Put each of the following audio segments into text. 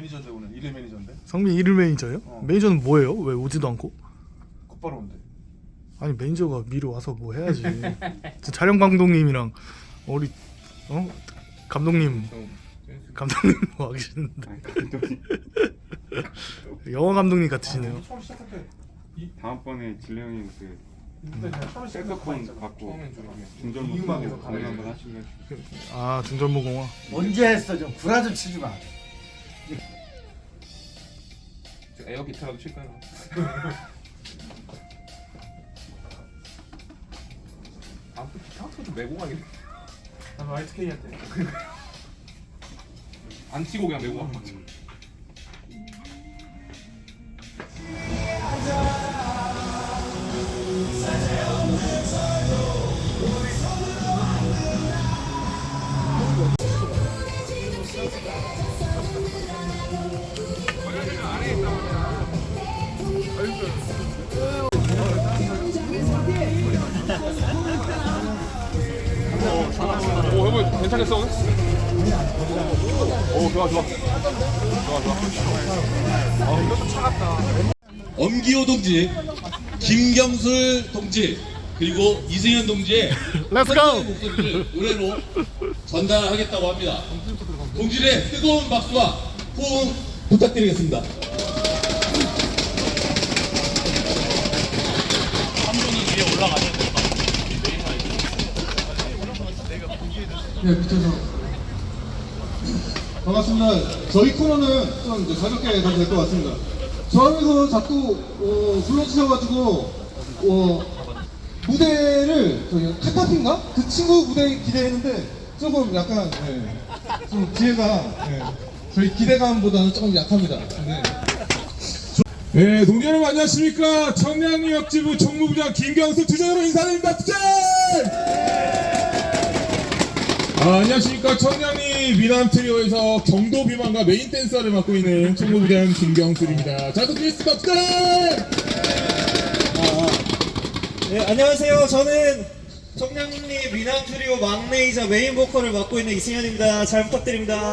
매니저인데 오늘 일일 매니저인데 성민 일일 매니저예요? 어. 매니저는 뭐예요? 왜 오지도 않고? 곧바로 온대. 아니 매니저가 미리 와서 뭐 해야지. 저 촬영 감독님이랑 우리 어 감독님 감독님 와 계시는데 영화 감독님 같으시네요. 처음 시작할 때 다음번에 진래 형이 그 이때 그냥 처음 시작할 때 셀카폰 있잖아. 받고 처음엔 좀 이렇게 중전모 이음악에서 쓰고 공연 가는 한번 하시면 아. 언제 했어 좀 구라 좀 치지 마. 에어 기타라도 칠까요? 아또 기타 같은 거좀 메고 가겠네. 나도 ITK 할 때. 안 치고 그냥 메고 간 거죠. 오여 괜찮겠어 오늘? 오 좋아 좋아 좋아 좋아 아 이거 좀 차갑다 엄기호 동지, 김경술 동지, 그리고 이승현 동지의 Let's go! 목소리를 노래로 전달하겠다고 합니다. 동지의 뜨거운 박수와 호응 부탁드리겠습니다. 네, 밑에서. 반갑습니다. 저희 코너는 좀 이제 가볍게 가도 될 것 같습니다. 저 하면서 자꾸, 어, 불러주셔가지고, 어, 무대를, 저희 카타핀가? 그 친구 무대 기대했는데, 조금 약간, 예, 좀 기회가, 예, 저희 기대감보다는 조금 약합니다. 네. 네, 동지 여러분 안녕하십니까? 청량리역지부 총무부장 김경수 투자로 인사드립니다. 투자! 아, 안녕하십니까? 청량리 미남 트리오에서 경도 비만과 메인 댄서를 맡고 있는 총무부장 김경수입니다. 자, 드리겠습니다. 투자! 네, 안녕하세요. 저는 청량리 미남 트리오 막내이자 메인 보컬을 맡고 있는 이승현입니다. 잘 부탁드립니다.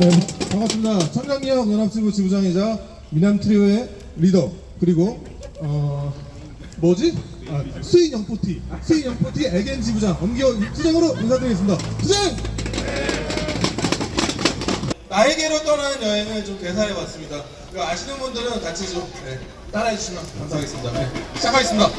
네, 반갑습니다. 청량리역 연합지부 지부장이자 미남 트리오의 리더 그리고 어 뭐지? 아, 수인 영포티 수인 영포티 에겐 지 부장 엄기호 부장으로 인사드리겠습니다. 부장! 나에게로 떠나는 여행을 좀 개사해봤습니다. 이거 아시는 분들은 같이 좀 네, 따라해주시면 감사하겠습니다. 네, 시작하겠습니다.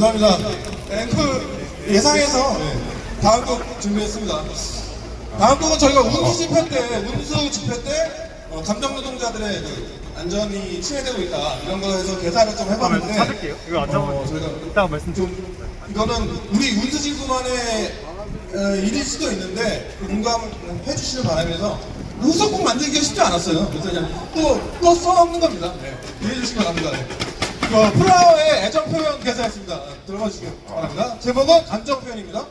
감사합니다. 앵크 예상해서 네, 다음 곡 준비했습니다. 다음 곡은 저희가 운수 집회 때, 운수 집회 때 어, 감정 노동자들의 그 안전이 침해되고 있다 이런 거 해서 개사를 좀 해봤는데 찾을게요. 이거 안 잡아요. 저희가 이따가 말씀 좀 이거는 우리 운수 지구만의 어, 일일 수도 있는데 그 공감해 주시는 바람에서 우석곡 만들기가 쉽지 않았어요. 그래서 그냥 또, 또 써먹는 겁니다. 네. 이해해 주시기 바랍니다. 네. 어, 플라워의 애정 표현 개사했습니다. 어, 들어가 주시기 바랍니다. 제목은 감정 표현입니다.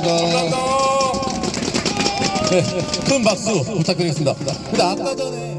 감사합니다. 감사합니다. 네, 큰 박수 부탁드리겠습니다. 근데 아까 전에